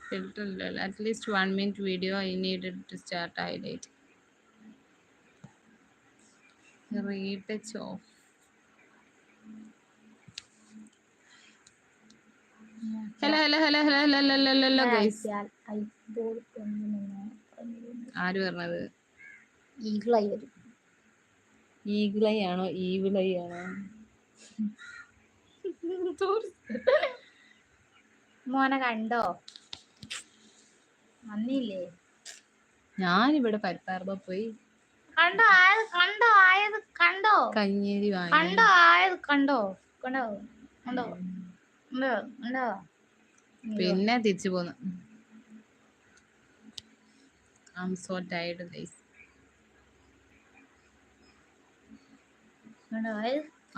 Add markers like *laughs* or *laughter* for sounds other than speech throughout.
filter at least one minute video I needed to start highlight retouch off hello hello hello hello hello hello hello hello guys eyeball പെണ്ണിനെ ആര് പറഞ്ഞത് ഈഗിളായി വരും ഈഗിളൈ ആണോ ഈവിളൈ ആണോ മോനെ കണ്ടോ? വന്നില്ലേ? ഞാനിവിടെ പരത്താർബ പോയി കണ്ടോ ആയത് കണ്ടോ ആയത്? കണ്ടോ? കഞ്ഞേരി കണ്ടോ ആയത്? കണ്ടോ? കണ്ടോ? കണ്ടോ? കണ്ടോ? കണ്ടോ? പിന്നെ തിരിച്ചു പോന്നു. I am so tired guys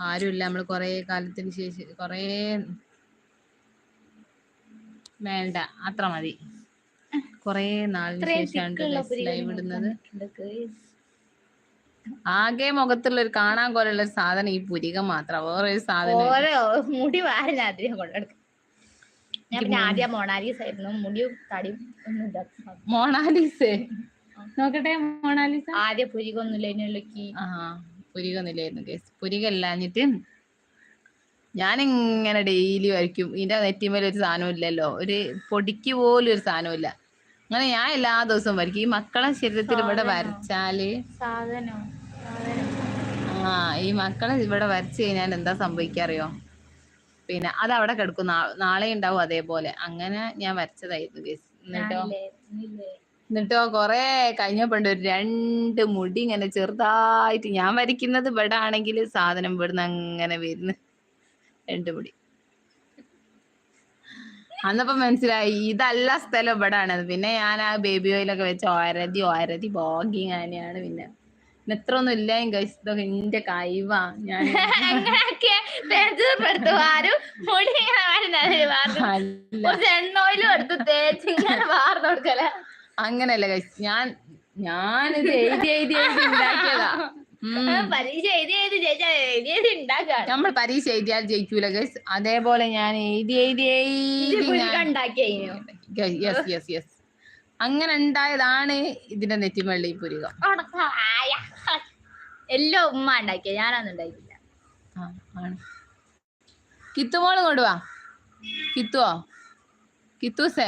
ആരുമില്ല. നമ്മൾ കൊറേ കാലത്തിന് ശേഷം കൊറേ വേണ്ട അത്ര മതി. കൊറേ നാളിന് ശേഷമാണ് ലൈവ് ഇടുന്നത്. ആകെ മുഖത്തുള്ള ഒരു കാണാൻ പോലുള്ള ഒരു സാധനം ഈ പുരികം മാത്രം. വേറെ ഒരു സാധനം മുടി വാരി കൊണ്ടെടുക്കും. ഞാൻ പിന്നെ ആദ്യം മൊണാലിസ് ആയിരുന്നു. മുടിയും തടിയും ഒന്നും ഇല്ല മൊണാലിസേ? നോക്കട്ടെ മോണാലിസ. ആദ്യം പുരികൊന്നുമില്ല പുരികൊന്നുമില്ലായിരുന്നു കേസ് പുരികല്ലാഞ്ഞിട്ട് ഞാനിങ്ങനെ ഡെയിലി വരയ്ക്കും. ഇതിന്റെ നെറ്റിമേൽ ഒരു സാധനം ഇല്ലല്ലോ. ഒരു പൊടിക്ക് പോലും ഒരു സാധനം ഇല്ല. അങ്ങനെ ഞാൻ എല്ലാ ദിവസവും വരയ്ക്കും. ഈ മക്കളെ ശരീരത്തിൽ ഇവിടെ വരച്ചാൽ ആ ഈ മക്കളെ ഇവിടെ വരച്ചു കഴിഞ്ഞാൽ എന്താ സംഭവിക്കാറിയോ? പിന്നെ അത് അവിടെ കിടക്കും നാളെ ഉണ്ടാവും അതേപോലെ. അങ്ങനെ ഞാൻ വരച്ചതായിരുന്നു കേസ് എന്നിട്ടോ. എന്നിട്ടോ? കൊറേ കഴിഞ്ഞപ്പോണ്ട് ഒരു രണ്ട് മുടി ഇങ്ങനെ ചെറുതായിട്ട് ഞാൻ വരയ്ക്കുന്നത് ഇവിടെ ആണെങ്കിൽ സാധനം ഇവിടുന്ന് അങ്ങനെ വരുന്നു. എന്റെ മുടി. അന്നപ്പോ മനസ്സിലായി ഇതല്ല സ്ഥലം ഇവിടാണ്. പിന്നെ ഞാൻ ആ ബേബി ഓയിലൊക്കെ വെച്ച് ഓരതി ഓരതി ബോഗി ഞാനെയാണ് പിന്നെ. എത്ര ഒന്നും ഇല്ല ഇതൊക്കെ എന്റെ കൈവാ ഞാൻ *laughs* അങ്ങനല്ല ഞാൻ ഇത് എഴുതി എഴുതി എഴുതി ഉണ്ടാക്കിയതാ. പരീക്ഷ എഴുതി എഴുതി ജയിച്ചാ എഴുതി എഴുതി ഉണ്ടാക്കാണ്. നമ്മൾ പരീക്ഷ എഴുതിയാൽ ജയിക്കൂല ഗൈസ് അതേപോലെ ഞാൻ എഴുതി എഴുതി യെസ് യെസ് യെസ് അങ്ങനെ ഉണ്ടായതാണ് ഇതിന്റെ നെറ്റിമള്ളി പുരുക. എല്ലാം ഉമ്മ ഉണ്ടാക്കിയ ഞാനൊന്നും ഉണ്ടാക്കിയില്ല. കിത്തുമോൾ കൊണ്ടുവാ. കിത്തുവോ? കിത്തൂസേ?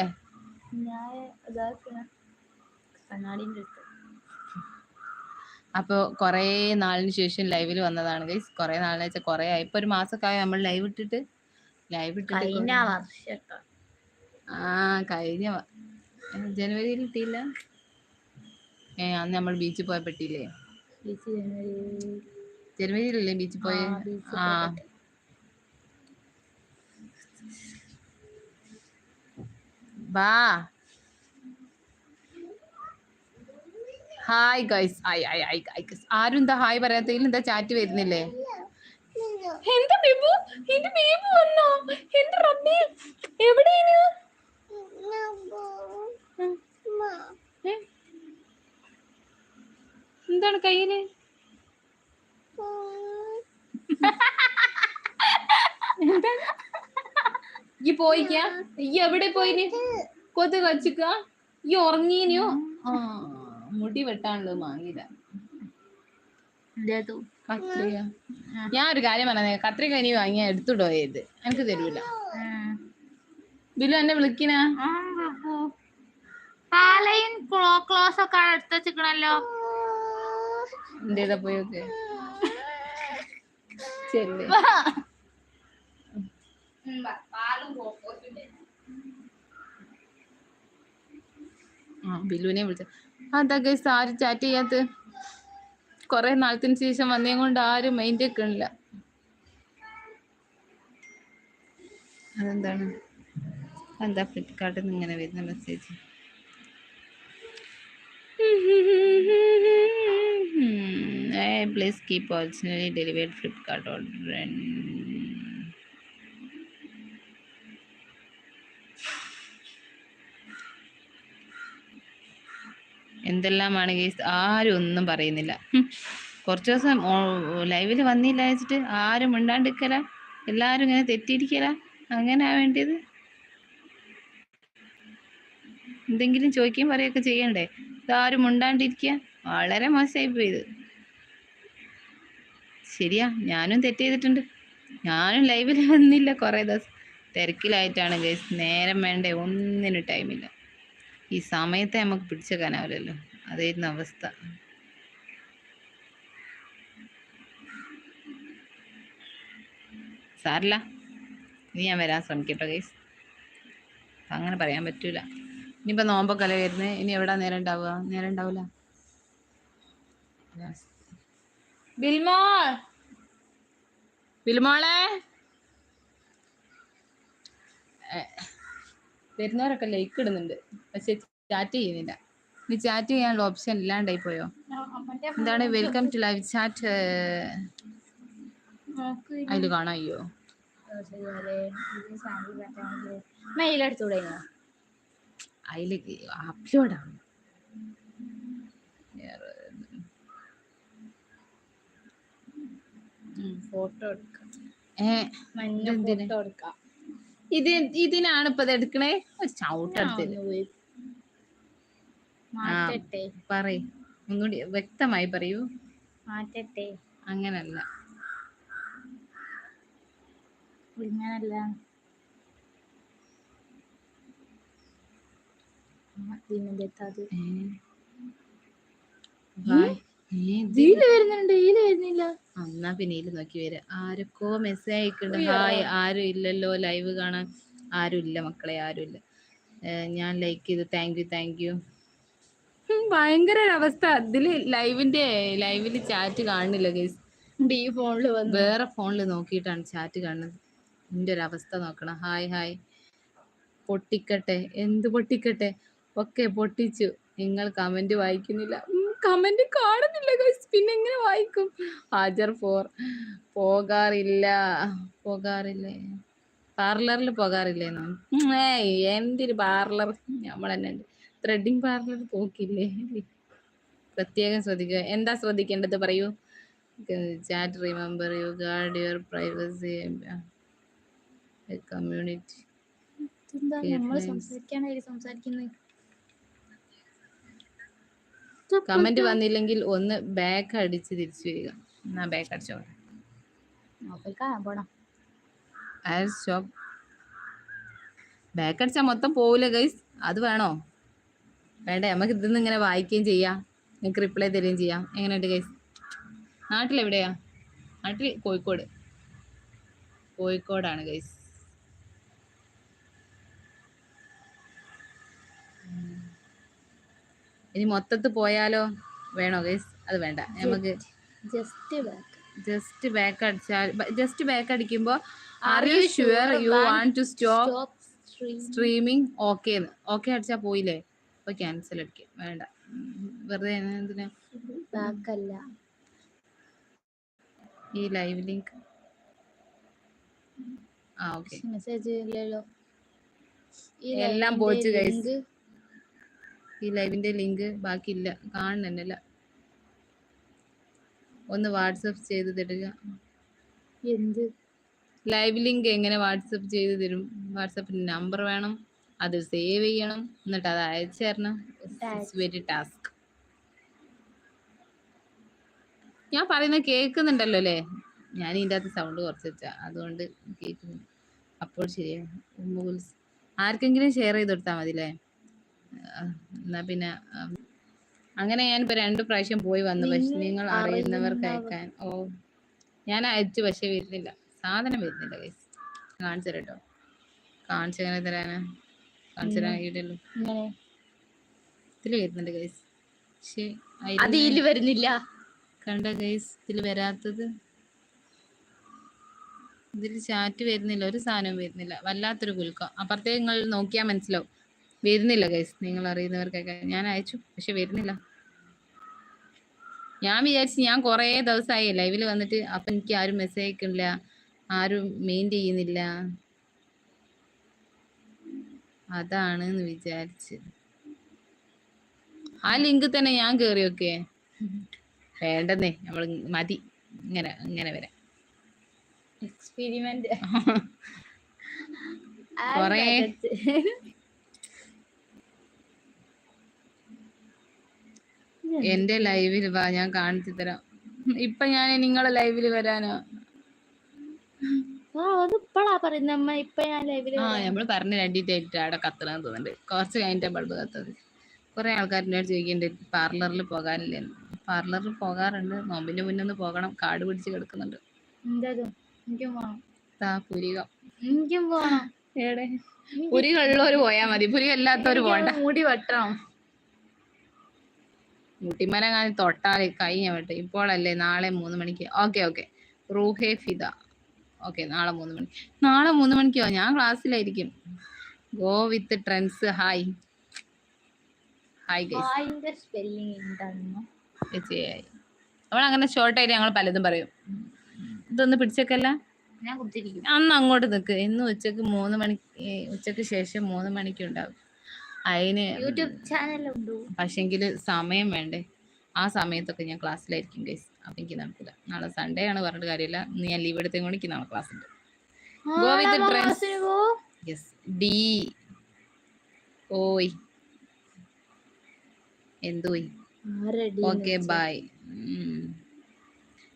ഞാൻ കണ്ണാടിന്റെ അപ്പോൾ കുറേ നാളിന് ശേഷം ലൈവിൽ വന്നതാണ് ഗൈസ് കുറേ നാളിന് വെച്ചാൽ കുറേ ആയി. ഇപ്പൊ ഒരു മാസൊക്കെ ആയി നമ്മൾ ലൈവ് ഇട്ടിട്ട്? ലൈവ് ഇട്ടിട്ട് ആ കഴിഞ്ഞ ജനുവരിയിൽ ഇട്ടില്ല ഏ അന്ന് നമ്മൾ ബീച്ചിൽ പോയ പെട്ടില്ലേ ജനുവരിയിലല്ലേ ബീച്ചിൽ പോയ? ആ, ബീച്ചിൽ ആ പോയ പെട്ടി. വാ hi guys hi hi hi I guys ആരും എന്താ ഹായ് പറയാത്തതിൽ എന്താ ചാറ്റ് വരുന്നില്ലേ? എന്താ ബിബു എന്റെ ബിബു വന്നോ? എന്റെ റബ്ബി എവിടെയാണ്? എന്താണ് കയ്യിൽ? എന്താണ് ഈ പോയിക്കാ? ഈ എവിടെ പോയിന്? കൊതു കച്ചിക്ക ഈ ഉറങ്ങീനോ? ആ. മുടി വെട്ടാനുള്ളത് വാങ്ങിയില്ല കത്രിക. ഞാൻ ഒരു കാര്യം പറഞ്ഞേ കത്രിക ഇനി വാങ്ങിയാ എടുത്തുടോ ഏത് എനിക്ക് തരൂല. ബിലു എന്നെ വിളിക്കണ. പാലയും ക്ലോസ് ഒക്കെ എടുത്ത് വെച്ചിക്കണല്ലോ എന്തേതാ പോയൊക്കെ ശരി ബില്ലുവിനെ വിളിച്ച. അതാ ഗൈസ് ആരും ചാറ്റ് ചെയ്യാത്ത കുറെ നാളത്തിന് ശേഷം വന്നേ കൊണ്ട് ആരും മൈൻഡ് വെക്കണില്ല അതെന്താണ്? എന്താ ഫ്ലിപ്കാർട്ടിൽ നിന്ന് ഇങ്ങനെ വരുന്ന message please keep originally delivered Flipkart order എന്തെല്ലാമാണ് കേസ് ആരും ഒന്നും പറയുന്നില്ല. കുറച്ച് ദിവസം ലൈവിൽ വന്നില്ല വെച്ചിട്ട് ആരും മിണ്ടാണ്ടിരിക്കല? എല്ലാരും ഇങ്ങനെ തെറ്റിയിരിക്കല? അങ്ങനെയാ വേണ്ടിയത്? എന്തെങ്കിലും ചോദിക്കുകയും പറയുകയൊക്കെ ചെയ്യണ്ടേ? ഇതാരും ഉണ്ടാണ്ടിരിക്കുക വളരെ മോശമായി പോയത്. ശരിയാ ഞാനും തെറ്റ് ചെയ്തിട്ടുണ്ട്. ഞാനും ലൈവിൽ വന്നില്ല കുറേ ദിവസം. തിരക്കിലായിട്ടാണ് ഗൈസ് നേരം വേണ്ടേ ഒന്നിനും ടൈമില്ല ഈ സമയത്തെ നമുക്ക് പിടിച്ചേക്കാനാവില്ലല്ലോ അതായിരുന്നു അവസ്ഥ. സാറില്ല ഇനി ഞാൻ വരാൻ ശ്രമിക്കട്ടോ ഗൈസ് അങ്ങനെ പറയാൻ പറ്റൂല. ഇനിയിപ്പോൾ നോമ്പൊക്കെ അല്ലേ വരുന്നത് ഇനി എവിടാ നേരം ഉണ്ടാവുക? നേരം ഉണ്ടാവില്ല ബിൽമോ ബിൽമോളെ! വരുന്നവരൊക്കെ ലൈക്ക് ഇടുന്നുണ്ട്. പക്ഷെ ചാറ്റ് ചെയ്യുന്നില്ല. ഇനി ചാറ്റ് ചെയ്യാനുള്ള ഓപ്ഷൻ ഇല്ലാണ്ടായി പോയോ? എന്താണ്? വെൽക്കം ടു ലൈവ് ചാറ്റ് അതിൽ കാണാൻ അയ്യോ. അപ്ലോഡ് ഫോട്ടോ എടുക്കാം. ഫോട്ടോ എടുക്കാം. ഇത് ഇതിനാണ് ഇപ്പൊ എടുക്കണേ? ഒരു ചവിട്ടെടുത്തത് പറയ്. ഒന്നുകൂടി വ്യക്തമായി പറയൂ. മാറ്റട്ടെ. അങ്ങനല്ല. ഇങ്ങനല്ല. ഇതിൽ വരുന്നുണ്ട് ഇതിൽ വരുന്നില്ല. എന്നാ പിന്നെ നോക്കി വരാ. ആരൊക്കോ മെസ്സേജ് അയക്കുന്നുണ്ട്. ഹായ് ആരും ഇല്ലല്ലോ. ലൈവ് കാണാൻ ആരും ഇല്ല മക്കളെ ആരും ഇല്ല. ഞാൻ ലൈക്ക് ചെയ്തു. താങ്ക് യു താങ്ക് യു ഭയങ്കര ഒരു അവസ്ഥ. ഇതിൽ ലൈവിന്റെ ലൈവിൽ ചാറ്റ് കാണുന്നില്ല ഗൈസ് ഈ ഫോണിൽ വേറെ ഫോണിൽ നോക്കിയിട്ടാണ് ചാറ്റ് കാണുന്നത്. എന്റെ ഒരു അവസ്ഥ നോക്കണം. ഹായ് ഹായ് പൊട്ടിക്കട്ടെ. എന്ത് പൊട്ടിക്കട്ടെ? ഒക്കെ പൊട്ടിച്ചു. നിങ്ങൾ കമന്റ് വായിക്കുന്നില്ല. കമന്റ് കാണുന്നില്ല ഗൈസ് പിന്നെ എങ്ങനെ വായിക്കും? ഹാജർ ഫോർ പോകാറില്ല. പോകാറില്ലേ? പാർലറിൽ പോകാറില്ലേന്നോ ഉം, ഏയ് എന്തൊരു പാർലർ നമ്മൾ തന്നെ ത്രെഡിങ് പാർലർ പോക്കില്ലേ? പ്രത്യേകം ശ്രദ്ധിക്കുക. എന്താ ശ്രദ്ധിക്കേണ്ടത് പറയൂ? Chat remember you guard your privacy community Guidelines. സംസാരിക്കാനായി സംസാരിക്കുന്നത് കമന്റ് വന്നില്ലെങ്കിൽ ഒന്ന് ബാക്ക് അടിച്ച് തിരിച്ചു വരിക. എന്നാ ബാക്ക് അടിച്ചോ നോക്കിക്കാൻ പോണം. സ്റ്റോപ്പ് ബാക്ക് അടിച്ചാ മൊത്തം പോവില്ല ഗൈസ് അത് വേണോ? വേണ്ട? നമുക്ക് ഇതിന്ന് ഇങ്ങനെ വായിക്കുകയും ചെയ്യാം. നിങ്ങൾക്ക് റിപ്ലൈ തരികയും ചെയ്യാം. എങ്ങനെയുണ്ട് ഗൈസ് നാട്ടിലെവിടെയാ നാട്ടിൽ കോഴിക്കോട്. കോഴിക്കോടാണ് ഗൈസ് ഇനി മൊത്തത്തിൽ പോയാലോ? വേണോ ഗൈസ് അത് വേണ്ട. നമുക്ക് ജസ്റ്റ് ബാക്ക് ജസ്റ്റ് ബാക്ക് അടിച്ചാൽ ജസ്റ്റ് ബാക്ക് അടിക്കുമ്പോൾ are you sure you want to stop stop stream streaming okay okay അടിച്ചാൽ പോയില്ലേ? അപ്പൊ ക്യാൻസൽ അടിക്കും. വേണ്ട. വെറുതെ എന്തിനാ? ഈ ലൈവ് ലിങ്ക് ആ ഓക്കെ മെസ്സേജ് ഇല്ലല്ലോ. എല്ലാം പോയിട്ട് link ഈ ലൈവിന്റെ ലിങ്ക് ബാക്കിയില്ല. കാണുന്നില്ല ഒന്ന് വാട്സപ്പ് ചെയ്ത് തരിക. എന്ത്? ലൈവ് ലിങ്ക് എങ്ങനെ വാട്സപ്പ് ചെയ്ത് തരും? വാട്സപ്പിന് നമ്പർ വേണം. അത് സേവ് ചെയ്യണം. എന്നിട്ട് അത് അയച്ചു തരണം. വെരി ടാസ്ക് ഞാൻ പറയുന്നത് കേൾക്കുന്നുണ്ടല്ലോ അല്ലേ? ഞാൻ ഇതിന്റെ അകത്ത് സൗണ്ട് കുറച്ച് വെച്ചാ. അതുകൊണ്ട് കേൾക്കുന്നു അപ്പോൾ ശരിയാണ്. ആർക്കെങ്കിലും ഷെയർ ചെയ്ത് കൊടുത്താൽ മതി അല്ലേ എന്നാ പിന്നെ അങ്ങനെ ഞാൻ ഇപ്പൊ രണ്ടു പ്രാവശ്യം പോയി വന്നു. പക്ഷെ നിങ്ങൾ അറിയുന്നവർക്ക് അയക്കാൻ ഓ. ഞാൻ അയച്ചു പക്ഷെ വരുന്നില്ല. സാധനം വരുന്നില്ല ഗൈസ് കാണിച്ചു തരട്ടോ കാണിച്ചു എങ്ങനെ തരാനാ? കാണിച്ചു തരാൻ കഴിയില്ലല്ലോ ഇതിൽ വരുന്നുണ്ട് ഗൈസ് പക്ഷേ അത് ഇതിൽ വരുന്നില്ല. കണ്ട ഗൈസ് ഇതിൽ വരാത്തത്. ഇതിൽ ചാറ്റ് വരുന്നില്ല ഒരു സാധനവും വരുന്നില്ല. വല്ലാത്തൊരു കുലുക്കം. അപ്പുറത്തേക്ക് നിങ്ങൾ നോക്കിയാ മനസ്സിലാവും. വരുന്നില്ല ഗൈസ് നിങ്ങൾ അറിയുന്നവർക്കൊക്കെ ഞാൻ അയച്ചു പക്ഷെ വരുന്നില്ല. ഞാൻ വിചാരിച്ചു ഞാൻ കുറേ ദിവസമായി ലൈവിൽ വന്നിട്ട് അപ്പൊ എനിക്ക് ആരും മെസ്സേജ് അയക്കുന്നില്ല ആരും മെയിൻ ചെയ്യുന്നില്ല. അതാണ് എന്ന് വിചാരിച്ച്. ആ ലിങ്ക് തന്നെ ഞാൻ കയറിയൊക്കെ വേണ്ടെന്നേ നമ്മൾ മതി. ഇങ്ങനെ ഇങ്ങനെ വരാം. എക്സ്പെരിമെന്റ് *laughs* കൊറേ എന്റെ ലൈവിൽ വാ ഞാൻ കാണിച്ചു തരാം. ഇപ്പൊ ഞാൻ നിങ്ങളെ ലൈവിൽ വരാനോ. ആ നമ്മൾ പറഞ്ഞ രണ്ടിട്ടായിട്ട് അവിടെ കത്തണം തോന്നുന്നുണ്ട്. കുറച്ച് കഴിഞ്ഞിട്ട് ബൾബ് കത്തത്. കുറെ ആൾക്കാരിനോട് ചോദിക്കുന്നുണ്ട് പാർലറിൽ പോകാനില്ലേ പാർലറിൽ പോകാറുണ്ട് നോമ്പിന്റെ മുന്നേ ഒന്ന് പോകണം കാട് പിടിച്ച് കിടക്കുന്നുണ്ട്. പുരികം. പുരികളുള്ളവര് പോയാ മതി പുരി അല്ലാത്തവര് പോണ്ട. എനിക്ക് മുടി വെട്ടണം. മുട്ടിമല കാണി തൊട്ടാൽ കൈ ഞാൻ ഇപ്പോഴല്ലേ നാളെ മൂന്ന് മണിക്ക്? Okay okay. Roohe Fida. Okay നാളെ മൂന്ന് മണി. നാളെ മൂന്ന് മണിക്കോ? ഞാൻ ക്ലാസ്സിലായിരിക്കും. Go with trends hi. Hi നമ്മൾ അങ്ങനെ ഷോർട്ട് ആയിട്ട് ഞങ്ങൾ പലതും പറയും. ഇതൊന്ന് പിടിച്ചേക്കല്ല. അന്ന് അങ്ങോട്ട് നിൽക്ക് ഇന്ന് ഉച്ചയ്ക്ക് മൂന്ന് മണി ഉച്ചയ്ക്ക് ശേഷം മൂന്ന് മണിക്ക് ഉണ്ടാവും. അതിന് യൂട്യൂബ് ചാനലുണ്ടോ? പക്ഷെങ്കിൽ സമയം വേണ്ടേ. ആ സമയത്തൊക്കെ ഞാൻ ക്ലാസ്സിലായിരിക്കും ഗൈസ് അപ്പം എനിക്ക് നടക്കില്ല നാളെ സൺഡേ ആണ് പറഞ്ഞിട്ട് കാര്യമില്ല. ഇന്ന് ഞാൻ ലീവ് എടുത്തേം കൊണ്ട് എനിക്ക് നാളെ ക്ലാസ് ഉണ്ട്. ഗോ. യെസ് ഡി ഓയ് എന്തോയ് ഓക്കെ ബൈ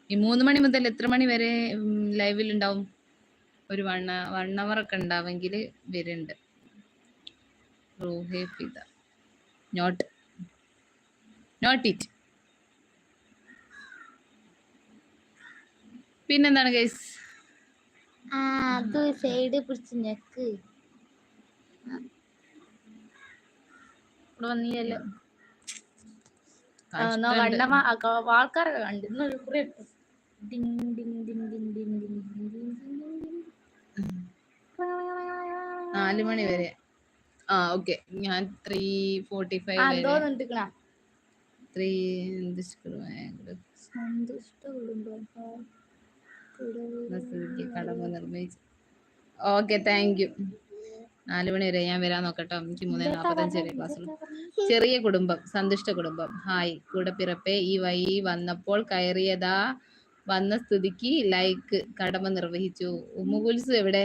ഈ മൂന്ന് മണി മുതൽ എത്ര മണി വരെ ലൈവിൽ ഉണ്ടാവും? ഒരു വൺ വൺ അവർ ഒക്കെ ഉണ്ടാവെങ്കിൽ വരുന്നുണ്ട്. റൂഹേ നോട്ട് നോട്ട് ഇറ്റ് പിന്നെന്താണ് ഗൈസ് സൈഡ് പിടിച്ച് ഞെക്ക് നാല് മണി വരെ ആ ഓക്കെ. ഞാൻ ത്രീ ഫോർട്ടി ഫൈവ് ത്രീ കടമ നിർമ്മിച്ചു. ഓക്കെ താങ്ക് യു നാലു മണി വരെ ഞാൻ വരാൻ നോക്കട്ടോ. എനിക്ക് മൂന്നേ നാൽപ്പത്തഞ്ച് വരെ ചെറിയ കുടുംബം സന്തുഷ്ട കുടുംബം. ഹായ്. കൂടെ പിറപ്പേ ഈ വഴി വന്നപ്പോൾ കയറിയതാ വന്ന സ്ഥിതിക്ക് ലൈക്ക് കടമ നിർവഹിച്ചു. ഉമ്മുകുൽസ് എവിടെ?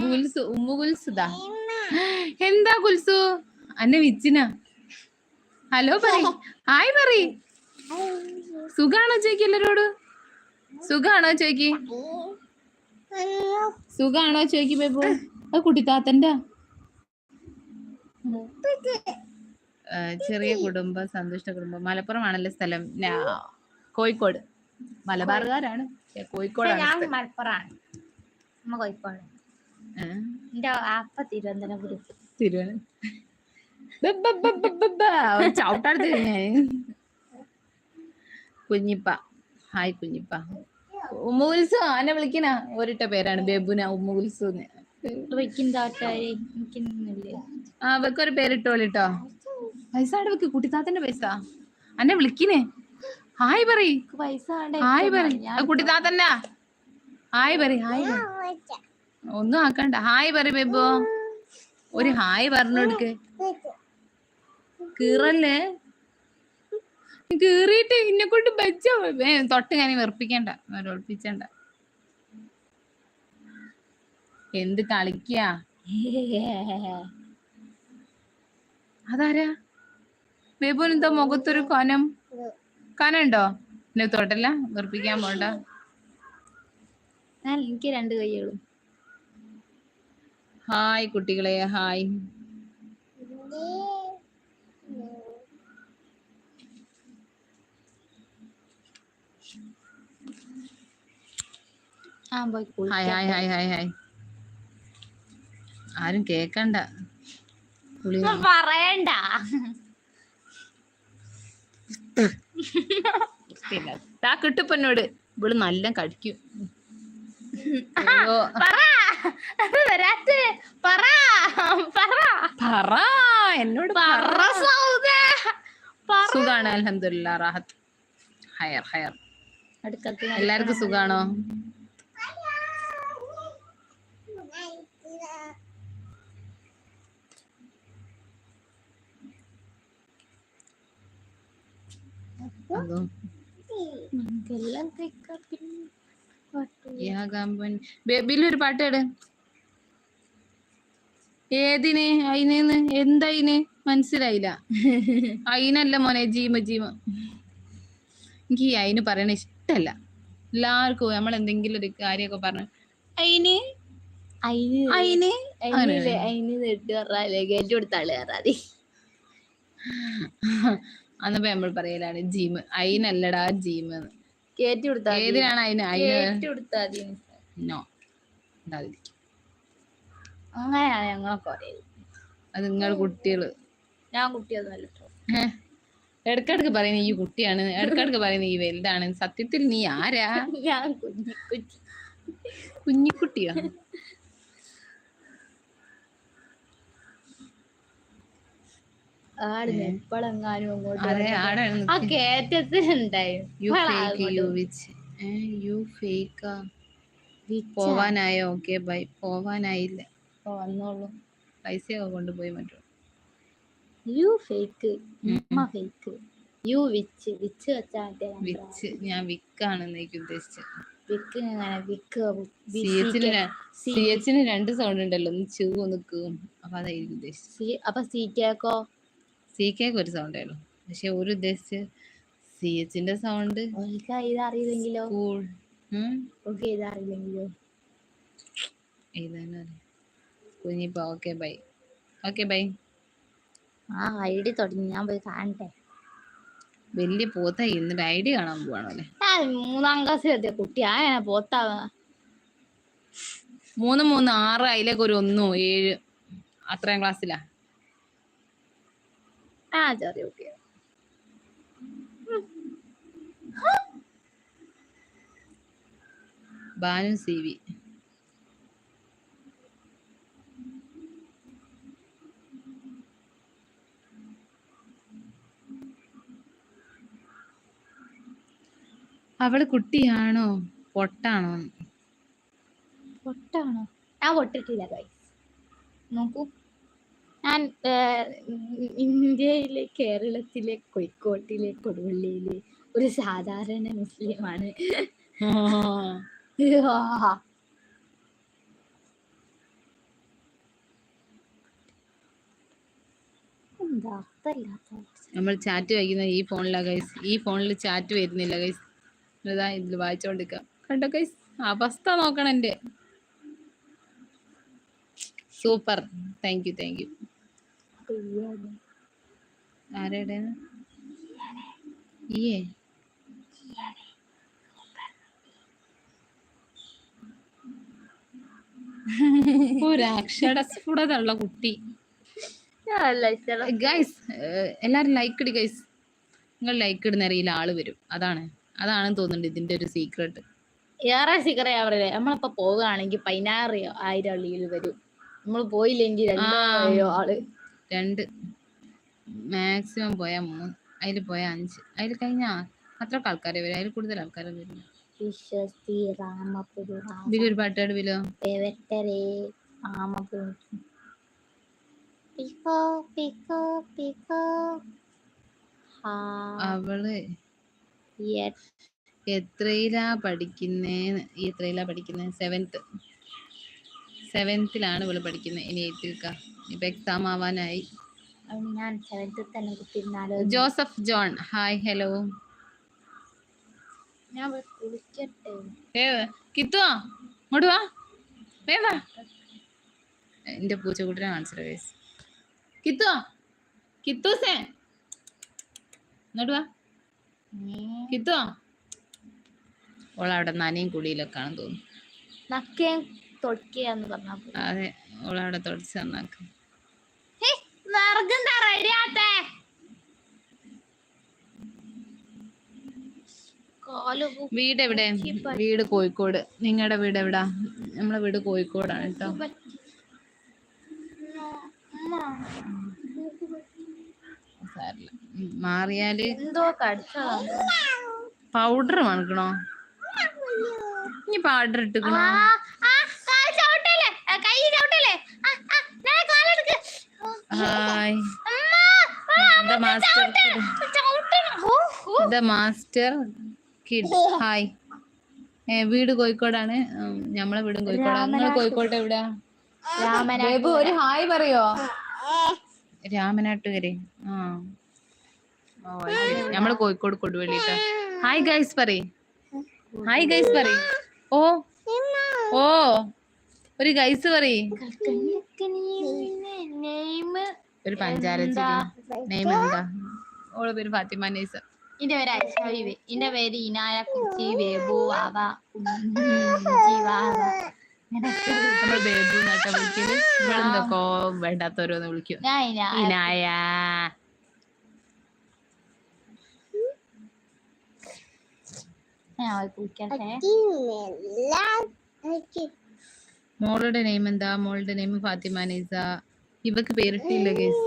ഗുൽസു ഉമ്മു ഗുൽസുദാ എന്താ ഗുൽസു? അന്നെ വിച്ചിന. ഹലോ പറ ഹായ് പറ സുഖാണോ ചോയ്ക്ക് എല്ലാരോട്? സുഖാണോ ചോയ്ക്ക് സുഖാണോ ചോയ്ക്ക് ബേബു? അത് കുട്ടിത്താത്തന്റെ ചെറിയ കുടുംബം സന്തുഷ്ട കുടുംബം. മലപ്പുറം ആണല്ലേ സ്ഥലം കോഴിക്കോട്. മലബാറുകാരാണ്. കോഴിക്കോടാണ് നമ്മ കോഴിക്കോട്? എന്റെ ആപ്പ തിരുവനന്തപുരം തിരുവനന്തപുരം ചവിട്ടടുത്ത് കുഞ്ഞിപ്പ. ഹായ് കുഞ്ഞിപ്പ. ഉമ്മുൽസു ആന വിളിക്കണ. ഒരിട്ട പേരാണ്. ബെബുന ഉമ്മുൽസു ആ വെക്കൊരു പേരിട്ടോളിട്ടോ. പൈസ വെക്ക് കുട്ടിത്താത്തന്റെ പൈസ. അന്നെ വിളിക്കിനെ. ഹായ് പറ ഹായ് പറ കുട്ടിത്താത്തന്നെ ഹായ് പറ ഹായ് ഒന്നും ആക്കണ്ട. ഹായ് പറ ബേബോ. ഒരു ഹായ് പറഞ്ഞു കൊടുക്ക് കീറല്ലേ? കീറിയിട്ട് എന്നെ കൊണ്ട് ബജ്ജ തൊട്ട് ഞാൻ വെറുപ്പിക്കണ്ട. ഒളിപ്പിച്ചണ്ട എന്ത് കളിക്ക അതാരാ? ബേബുന് എന്താ മുഖത്തൊരു കനം. കനുണ്ടോ? എന്നെ തൊട്ടല്ല? വെറുപ്പിക്കാൻ പോണ്ട. എനിക്ക് രണ്ട് കൈകളും ഹായ് കുട്ടികളെ. Hi hi hi hi hi hi ആരും കേക്കണ്ട. പറയണ്ട. പിന്നെ താ കിട്ടുപ്പന്നോട് ഇവൾ നല്ല കടിക്കും വരാത്തെ. പറ പറ. പറ എന്നോട് പറ. സൗദേ. സുഖാണ് റാഹത്ത്. ഹയർ ഹയർ. എല്ലാവർക്കും സുഖാണോ? അതോ. നമുക്കെല്ലാം പിന്നെ പാട്ട് ഇട് ഏതിന്? അയിനെന്ന്? എന്തയിന്? മനസ്സിലായില്ല. അയിനല്ല മോനെ ജീമ ജീമ. എനിക്ക് ഈ അയിന് പറയണ ഇഷ്ടല്ല. എല്ലാവർക്കും നമ്മൾ എന്തെങ്കിലും ഒരു കാര്യമൊക്കെ പറഞ്ഞു അയിന്? അയിന് അയിന്? അയിന് അയിന് നെട്ട് പറഞ്ഞാലേ കേട്ടി കൊടുത്താൾ കയറാതി അന്നപ്പോ നമ്മൾ പറയലാണ് ജീമ്. അയിനല്ലടാ ജീമ് എന്ന്. കേട്ടി കൊടുത്താ ഏതിനാണ് അതിന് അയിന് കേട്ടി കൊടുത്താ മതി നോ. ഉണ്ടാതിരിക്കും അങ്ങനെയാണ് ഞങ്ങളൊക്കെ പറയുന്നത്. അത് നിങ്ങൾ കുട്ടികൾ. ഞാൻ കുട്ടിയൊന്നുമല്ല. ഇടക്കിടക്ക് പറയുന്ന ഈ കുട്ടിയാണ്. ഇടക്കിടക്ക് പറയുന്ന ഈ വലുതാണ്. സത്യത്തിൽ നീ ആരാ? ഞാൻ കുഞ്ഞിക്കുട്ടി. കുറ്റി ആട് എപ്പോഴെങ്ങാനും അങ്ങോട്ട് ആ കേറ്റത്തിൽ ഉണ്ടായിരുന്നു പോവാനായോ? Okay bye. പോവാനായില്ല. വന്നോളൂ. പൈസയൊക്കെ കൊണ്ടുപോയി മറ്റോ? യു ഫേക്ക് ഉമ്മ ഫേക്ക് യു വിച്ച്. വിച്ച് വെച്ചാ വിച്ച്. ഞാൻ വിക്കാണെന്ന് എനിക്ക് ഉദ്ദേശിച്ചത് വിക്ക് ഇങ്ങനെ വിക്ക്. സി എച്ചിന് രണ്ട് സൗണ്ട് ഉണ്ടല്ലോ. ഒന്ന് ചൂ ഒന്ന് കൂ. അപ്പൊ അതായിരിക്കും ഉദ്ദേശിച്ചത്. അപ്പൊ സി കേക്കോ സി കെ ഒരു സൗണ്ടേ ഉള്ളൂ പക്ഷെ ഒരു ഉദ്ദേശിച്ച് സി എച്ചിന്റെ സൗണ്ട് ഓൾക്ക് ഇത് അറിയില്ലെങ്കിലോ? കൂൾ ഓൾക്ക് ഇത് അറിയില്ലെങ്കിലോ? എഴുതാനും അറിയാം. കുഞ്ഞിപ്പോ ഓക്കെ ബൈ ഓക്കെ ബൈ ആ ഐഡി തുടങ്ങി. ഞാൻ പോയി കാണട്ടെ. വലിയ പോത്തായി എന്നിട്ട് ഐഡിയ കാണാൻ പോവാണോ അല്ലേ മൂന്നാം ക്ലാസ്സിലെത്തിയ കുട്ടിയാ പോത്ത മൂന്ന് മൂന്ന് ആറ് അതിലേക്ക് ഒരു ഒന്നും ഏഴ് അത്രയും ക്ലാസ്സിലാ ആ ചെറിയ हो ബാനു സി വി. അവൾ കുട്ടിയാണോ? പൊട്ടാണോ? പൊട്ടാണോ? ഞാൻ പൊട്ടിട്ടില്ല ഗൈസ് നോക്കൂ. ഞാൻ ഇന്ത്യയിലെ കേരളത്തിലെ കോഴിക്കോട്ടിലെ കൊടുവള്ളിയിലെ ഒരു സാധാരണ മുസ്ലിമാണ്. നമ്മൾ ചാറ്റ് വായിക്കുന്ന ഈ ഫോണിലാ ഗൈസ് ഈ ഫോണിൽ ചാറ്റ് വരുന്നില്ല ഗൈസ് ഇതാ ഇതിൽ വായിച്ചോണ്ടിരിക്കാം. കണ്ടോ ഗൈസ് അവസ്ഥ നോക്കണം എന്റെ. Super. Thank you thank you പരിപാടി. ആരുടെ? ഈയേ? ഒരു അക്ഷരസ്ഫുടതുള്ള കുട്ടി. ഗൈസ് എല്ലാരും ലൈക്ക് ഇടി ഗൈസ് നിങ്ങൾ ലൈക്ക് ഇടുന്ന അറിയില്ല ആൾ വരും. അതാണ്. അതാണ് തോന്നുന്നുണ്ട് ഇതിന്റെ ഒരു സീക്രട്ട് ഏറെ സീക്രട്ട് അവരുടെ നമ്മളിപ്പോ പോവുകയാണെങ്കിൽ പതിനാറ് ആയിരം അള്ളിയിൽ വരും. നമ്മൾ പോയില്ലെങ്കിൽ രണ്ടോ ആൾ. രണ്ട്. മാക്സിമം പോയാൽ മൂന്ന്. അതിൽ പോയാൽ അഞ്ച്. അതിൽ കഴിഞ്ഞാൽ അത്രയൊക്കെ ആൾക്കാരെ വരും. അതിൽ കൂടുതൽ ആൾക്കാരെ വരും. വിശ്വസ്തി ഒരു പാട്ട് ഹാ. അവൾ എത്രയിലാ പഠിക്കുന്നേന്ന് ഈ എത്രയിലാ പഠിക്കുന്നേ? സെവൻത്ത് സെവൻത്തിലാണ് ഇവൾ പഠിക്കുന്നത് ഇനി എയ്ത്തിൽക്ക ഇപ്പൊ എക്സാം ആവാനായി. അത് ഞാൻ സെവൻത്തിൽ തന്നെ കുത്തിരുന്നാലോ ജോസഫ് ജോൺ. ഹായ് ഹലോ ഞാൻ കുളിക്കട്ടെ. ഏ കിത്തുവാ ഇങ്ങോട്ട് വാ. വേ വാ. എന്റെ പൂച്ചക്കുട്ടിനെ കേസ് കിത്തുവാ കിത്തൂസേ ഇങ്ങോട്ട് വാ. കിത്തുവാ ഓളവിടെ നനയും കുളിയിലൊക്കെ ആണെന്ന് തോന്നുന്നു പറഞ്ഞാ പോയി. അതെ ഓളവിടെ തുടച്ച് നന്നാക്കും. റെഡിയാത്തേ വീട് എവിടെ? വീട് കോഴിക്കോട്. നിങ്ങളുടെ വീട് എവിടാ? നമ്മളെ വീട് കോഴിക്കോടാണ് കേട്ടോ. സാരില്ല. മാറിയാൽ പൗഡർ മണക്കണോ ഇനി powder ഇട്ടുക്കണോ? Hi. The master the master kid hi. വീട് കോഴിക്കോടാണ്. നമ്മളെ ഞമ്മളെ വീടും കോഴിക്കോടാണ് നിങ്ങൾ കോഴിക്കോട്ട് എവിടെയാ രാമന ബേബു ഒരു ഹായ് പറയോ? രാമനാട്ടുകരെ. ആ. ഓ. നമ്മൾ കോഴിക്കോട് കൊടുവള്ളിട്ട്. ഹായ് ഗൈസ് പറയ്. ഹായ് ഗൈസ് പറയ്. ഓ. ഓ. ഒരു ഗൈസ് പറയ്. ഒരു പഞ്ചാര നെയ്മ് എന്താ? ഓളെ പേര് ഫാത്തിമ നൈസ ഇന്റെ പേര് ഐഷാബി ഇന്റെ പേര് ഇനായ കുച്ചി ബേബു വാവ ജീവാവ നമ്മൾ ബേബു നട്ട വിളിക്കൽ. എന്തൊക്കെ വേണ്ടാത്തവരോന്ന് വിളിക്കും. ഞാൻ ഇനായ. ഞാൻ പോയി കുളിക്കട്ടെ മോളുടെ നെയിം എന്താ മോളുടെ നെയിം ഫാത്തിമ നൈസ ഇവക്ക് പേരിട്ടില്ല ഗൈസ്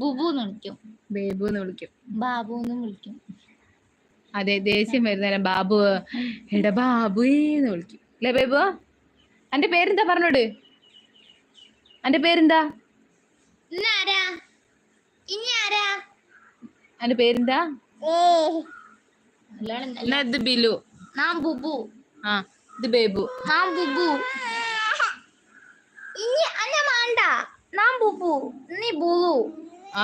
ബുബു എന്ന് വിളിക്കും. ബേബു എന്ന് വിളിക്കും. ബാബു എന്നും വിളിക്കും. അതെ ദേഷ്യം വരുന്നേരം ബാബു എടാ ബാബു എന്ന് വിളിക്കും. അല്ലേ ബേബു? അന്റെ പേരെന്താ പറഞ്ഞോട്? അന്റെ പേരെന്താ? ഇന്നാരാ? ഇനി ആരാ? അന്റെ പേരെന്താ? ബിലു. ആ. ഇത് ബേബു. നാം ബുബു. ഇനി അന്നെ വേണ്ട നാം ബുബു. നീ ബുബു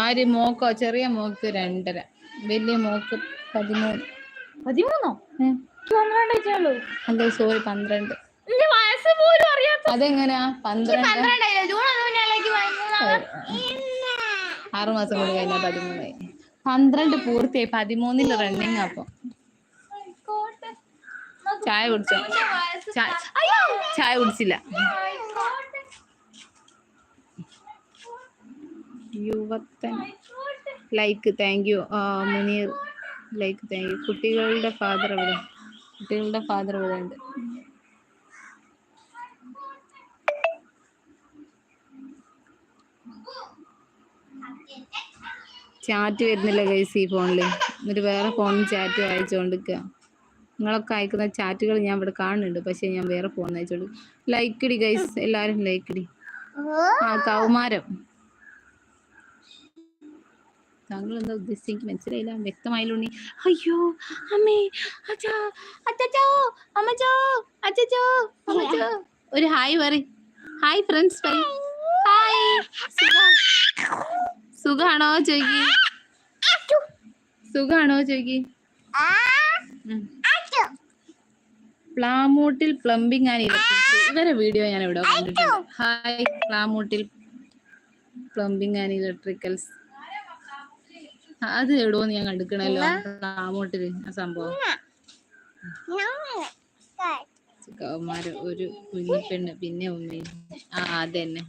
ആര് മോക്കോ? ചെറിയ മോക്ക് രണ്ടര. വലിയ മോക്ക് പതിമൂന്ന്. പതിമൂന്നോ? പന്ത്രണ്ട് അല്ല സോറി പന്ത്രണ്ട്. വയസ്സ് പോലും അറിയാത്ത അതെങ്ങനെയാ പന്ത്രണ്ട്. ആറു മാസം കൂടി കഴിഞ്ഞാൽ പതിമൂന്നായി. പന്ത്രണ്ട് പൂർത്തിയായി. പതിമൂന്നിൽ റണ്ണിങ് അപ്പൊ ചായ കുടിച്ചോ ചായ- കുടിച്ചില്ല. യുവത്തൻ like thank you Munir. Like thank you. കുട്ടികളുടെ ഫാദർ അവിടെ. കുട്ടികളുടെ ഫാദർ ഇവിടെ ഉണ്ട്. ചാറ്റ് വരുന്നില്ല കൈസ് ഈ ഫോണിൽ എന്നിട്ട് വേറെ ഫോണിൽ ചാറ്റ് അയച്ചുകൊണ്ടിരിക്കുക നിങ്ങളൊക്കെ അയക്കുന്ന ചാറ്റുകൾ ഞാൻ ഇവിടെ കാണുന്നുണ്ട്. പക്ഷെ ഞാൻ വേറെ ഫോണിൽ അയച്ചോളൂ. ലൈക്ക് ഇടി ഗൈസ് എല്ലാരും ലൈക്ക് ഇടി. ആ കൗമാരം. താങ്കൾ എന്താ ഉദ്ദേശിച്ചത് എനിക്ക് മനസ്സിലായില്ല വ്യക്തമായില്ലുണ്ണി അയ്യോ അമ്മേ അച്ഛാ അച്ചച്ചോ അമ്മച്ചോ അച്ചോ അമ്മച്ചോ. ഒരു ഹായ് പറ ഹായ് ഫ്രണ്ട്സ് പറ ഹായ് സുഖാണോ ചോയ്ക്ക്? സുഖാണോ ചോയ്ക്ക്? ഉം. പ്ലാമൂട്ടിൽ പ്ലംബിംഗ് ആൻഡ് ഇലക്ട്രിസിറ്റി ഇവരെ വീഡിയോ ഞാൻ ഇവിടെ കണ്ടിട്ടുണ്ട് hi Plamoottil plumbing and electricals. അത് എടുവോന്ന് ഞാൻ കണ്ടിക്കണല്ലോ പ്ലാമൂട്ടിൽ ആ സംഭവം. കൗമാര് ഒരു കുഞ്ഞിപ്പെണ്ണ് പിന്നെ ഉമ്മയും ആ അതന്നെ.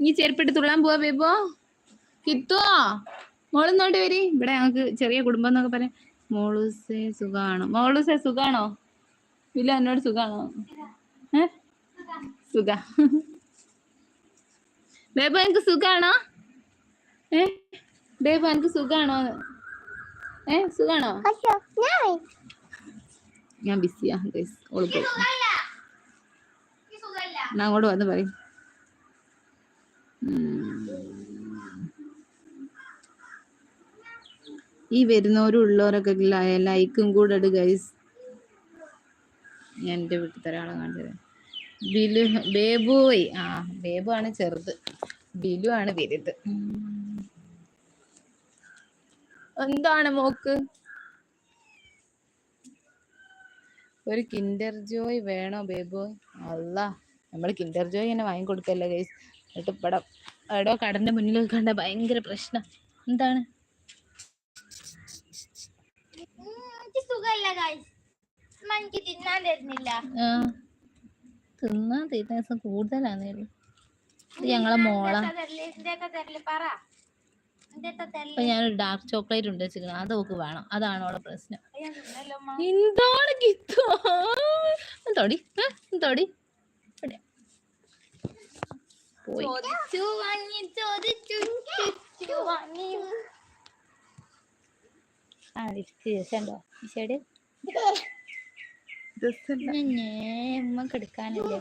നീ ചെരുപ്പിട്ട് തുള്ളാൻ പോവാ ബേബോ. കിട്ടുവോ? മോളൊന്നോട്ട് വരി. ഇവിടെ ഞങ്ങൾക്ക് ചെറിയ കുടുംബം എന്നൊക്കെ പറയാം. മോളൂസെ സുഖാണോ? മോളൂസെ സുഖാണോ? ഇല്ല എന്നോട് സുഖാണോ? ഏ? സുഖ. ബേബോ എനിക്ക് സുഖാണോ? ഏ? ബേബോ എനിക്ക് സുഖാണോ? ഏ സുഖാണോ? ഞാൻ ബിസിയാ ഓൾ പോയി. അങ്ങോട്ട് വന്ന് പറയും. ഈ വരുന്നവരും ഉള്ളവരൊക്കെ ലൈക്കും കൂടെ ഇട് ഗൈസ് ഞാൻ എന്റെ ഒരാളെ കണ്ടത് ബിലു ബേബുവൈ ആ ബേബു ആണ് ചെറുത്. ബിലു ആണ് വലുത്. എന്താണ് മോക്ക്? ഒരു കിൻഡർ ജോയ് വേണോ ബേബോയ് അല്ല നമ്മൾ കിൻഡർ ജോയ് തന്നെ വാങ്ങിക്കൊടുക്കല്ലേ ഗൈസ് എന്നിട്ട് എടോ കടന്റെ മുന്നിൽ കണ്ട ഭയങ്കര പ്രശ്നം. എന്താണ്? സുഖല്ല ഗൈസ് എനിക്ക് തിന്നാൻ തരുന്നില്ല. തിന്നാൻ തീരുന്ന ദിവസം കൂടുതലാന്നേ ഞങ്ങളെ മോളാ. അപ്പൊ ഞാനൊരു ഡാർക്ക് ചോക്ലേറ്റ് ഉണ്ട് വെച്ചിരിക്കുന്നത്. അത് ഓക്ക് വേണം. അതാണ് അവളെ പ്രശ്നം. എന്താണ് ഗിത്തോ? തോടി. തോടി. പോയി. ചോദിച്ചു വാങ്ങി ചോദിച്ചു വാങ്ങി. ആ ലിഫ്റ്റ് രസമുണ്ടോ ഈശോട്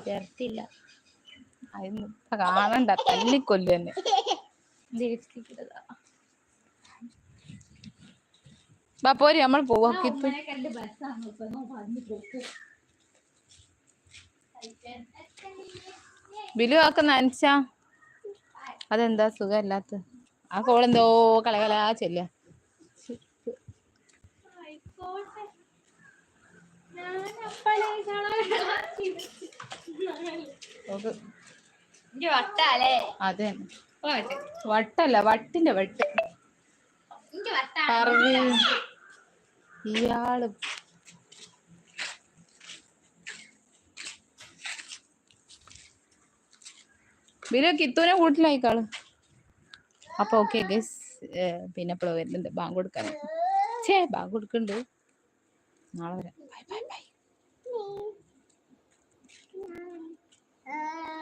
ചേർത്തില്ല കാണണ്ട. തന്നെ. ബാ പോരി. നമ്മൾ പോവാ. ബിലു ആക്ക നനച്ചാ അതെന്താ? സുഖമില്ലാത്ത. ആ കോളെന്തോ കളകലാ ചെല്ല അതെ. വട്ടല്ല വട്ടിന്റെ വട്ട്. ഇയാൾ. ബിലു കിത്തൂനെ കൂട്ടിലായിക്കാൾ അപ്പൊ ഓക്കെ ഗസ് പിന്നെ എപ്പോഴോ വരുന്നുണ്ട്? ബാങ്ക് കൊടുക്കാൻ ചേ ബാങ്ക് കൊടുക്കുന്നുണ്ട് നാളെ വരാം. Bye bye bye. Bye.